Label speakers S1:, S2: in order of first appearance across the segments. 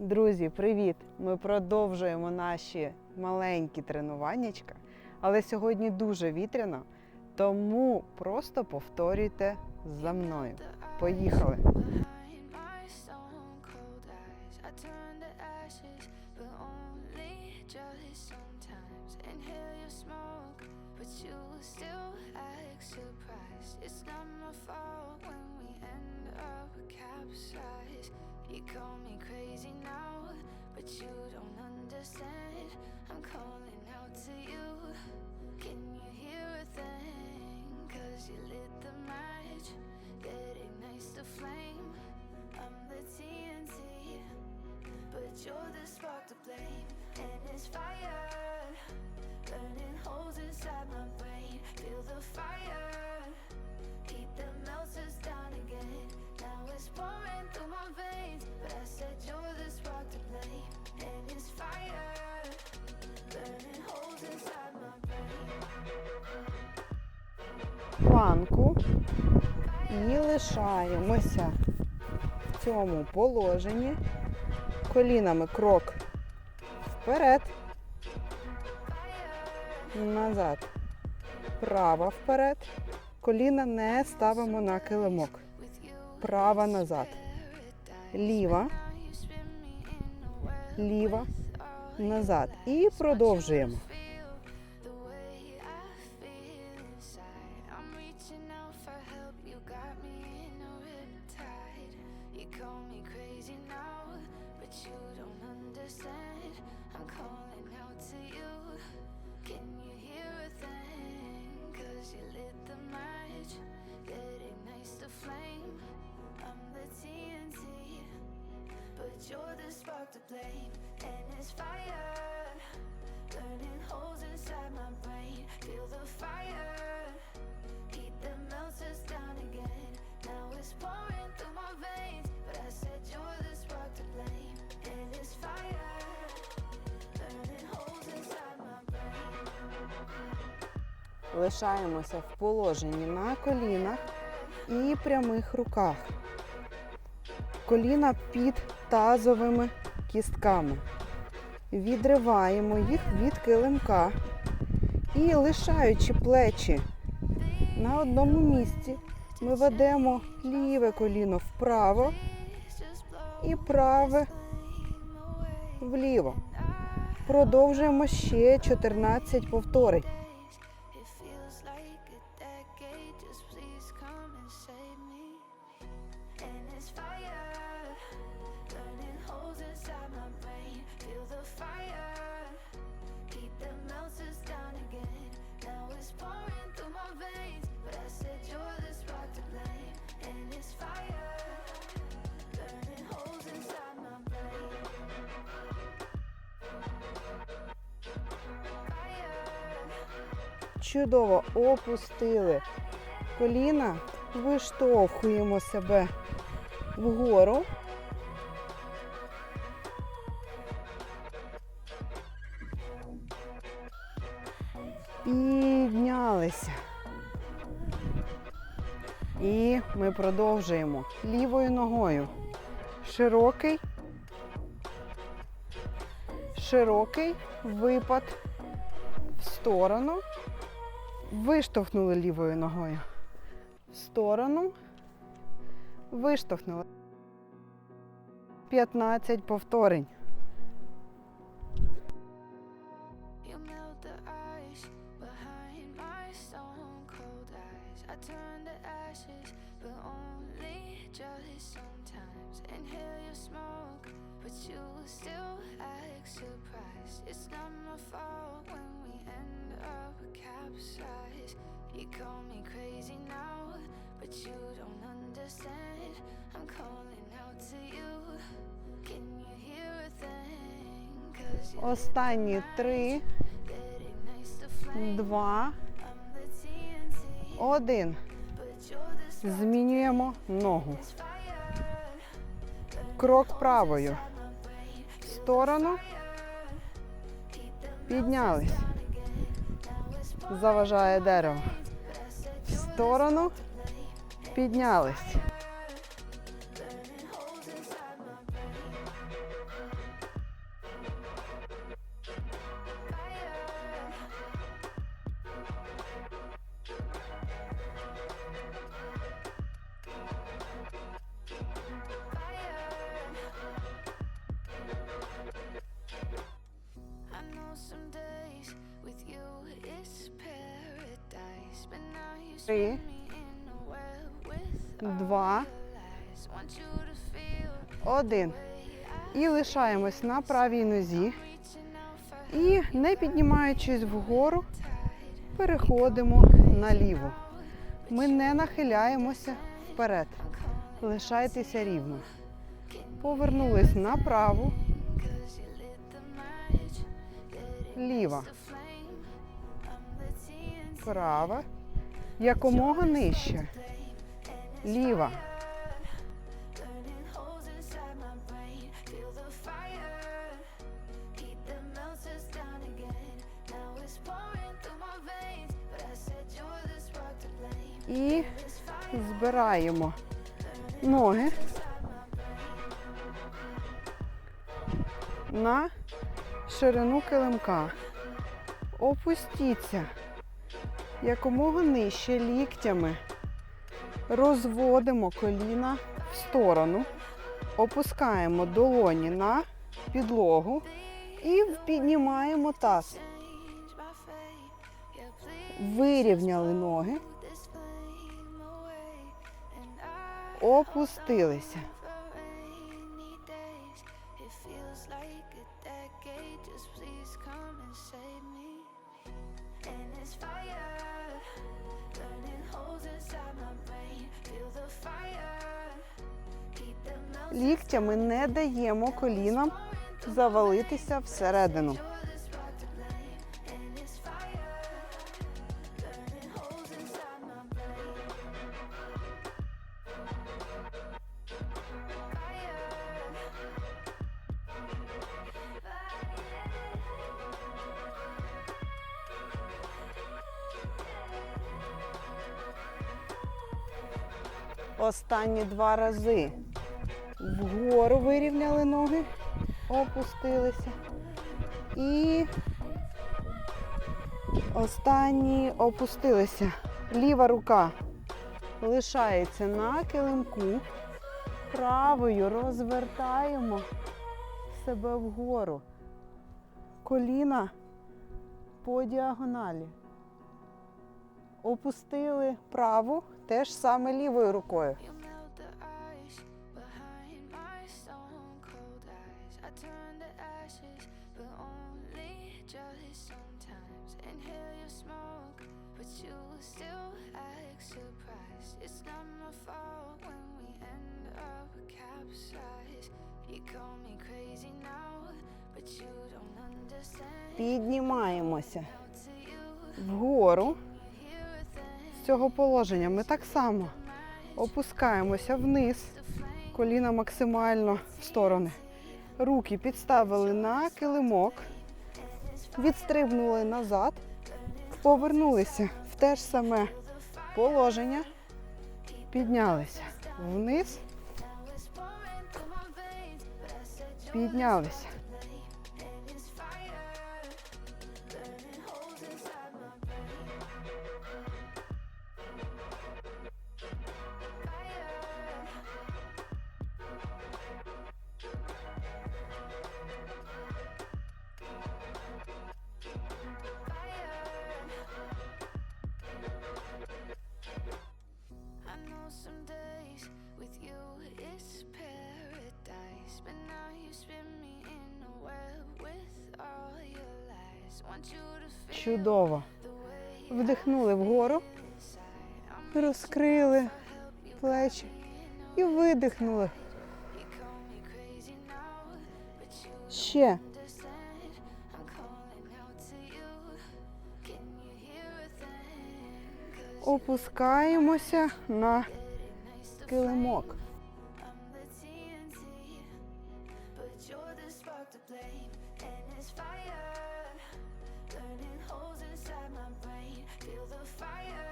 S1: Друзі, привіт! Ми продовжуємо наші маленькі тренуваннячка, але сьогодні дуже вітряно, тому просто повторюйте за мною. Поїхали!
S2: You still act surprised. It's not my fault when we end up capsized. You call me crazy now, but you don't understand. I'm calling out to you. Can you hear a thing? Cause you lit the match that ignites the flame. I'm the TNT, but you're the spark to blame. And it's fire, burning holes inside my brain. Feel the fire, heat that melts us down again. Now it's pouring through my veins, but I said you're the spark to blame. And it's fire, burning holes inside my brain.
S1: Планку і лишаємося в цьому положенні. Колінами крок вперед, назад, права вперед. Коліна не ставимо на килимок. Права назад. Ліва, ліва, назад. І продовжуємо.
S2: But you're the spark to blame, and it's fire, burning holes inside my brain. Feel the fire, heat that melts us down again. Now it's pouring through my veins, but I said you're the spark to blame, and it's fire, burning holes inside my brain.
S1: Лишаємося в положенні на колінах і прямих руках. Коліна під тазовими кістками. Відриваємо їх від килимка і лишаючи плечі на одному місці, ми ведемо ліве коліно вправо і праве вліво. Продовжуємо ще 14 повторень. Чудово опустили коліна, виштовхуємо себе вгору. Піднялися. І ми продовжуємо лівою ногою. Широкий, широкий випад в сторону. Виштовхнули лівою ногою. В сторону. Виштовхнули. 15 повторень.
S2: But only just sometimes. Inhale your smoke, but you still act surprised. It's not my fault when we end up capsized. You call me crazy now, but you don't understand. I'm calling out to you. Can you hear a thing? Cause
S1: Останні три, два, один. Змінюємо ногу. Крок правою. В сторону. Піднялись. Заважає дерево. В сторону. Піднялись. Три, два, один. І лишаємось на правій нозі. І не піднімаючись вгору, переходимо на ліву. Ми не нахиляємося вперед. Лишайтеся рівно. Повернулись направо. Ліва. Права. Якомога нижче. Ліва. І збираємо ноги на ширину килимка. Опустіться якомога нижче ліктями. Розводимо коліна в сторону, опускаємо долоні на підлогу і піднімаємо таз. Вирівняли ноги, опустилися. Ліктями не даємо колінам завалитися всередину. Останні два рази. Вгору вирівняли ноги, опустилися. І останні опустилися. Ліва рука лишається на килимку. Правою розвертаємо себе вгору. Коліна по діагоналі. Опустили праву, теж саме лівою рукою.
S2: I turn to ashes, but only just sometimes. Inhale your smoke, but you still act surprised. It's not my fault when we end up capsized. You call me crazy now, but you don't understand.
S1: Піднімаємося вгору. З цього положення ми так само опускаємося вниз, коліна максимально в сторони. Руки підставили на килимок, відстрибнули назад, повернулися в те ж саме положення, піднялися вниз, піднялися. Чудово. Вдихнули вгору, розкрили плечі і видихнули. Ще. Опускаємося на килимок.
S2: Fire,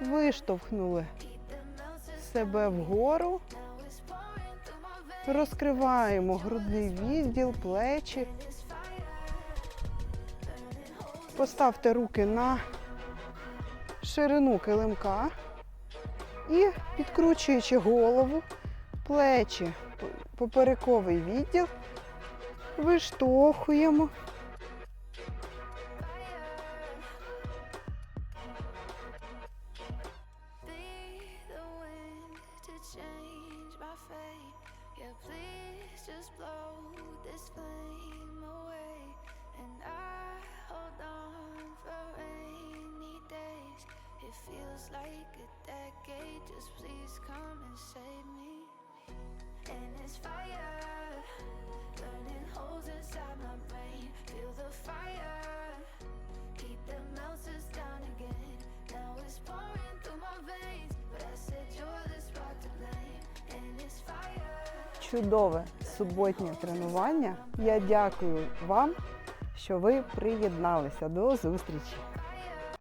S1: Виштовхнули себе вгору, розкриваємо грудний відділ, плечі. Поставте руки на ширину килимка і підкручуючи голову, плечі, поперековий відділ, виштовхуємо.
S2: change my fate. Yeah, please just blow this flame away. And I hold on for rainy days. It feels like a decade. Just please come and save me. And it's fire, burning holes in.
S1: чудове суботнє тренування. Я дякую вам, що ви приєдналися до зустрічі.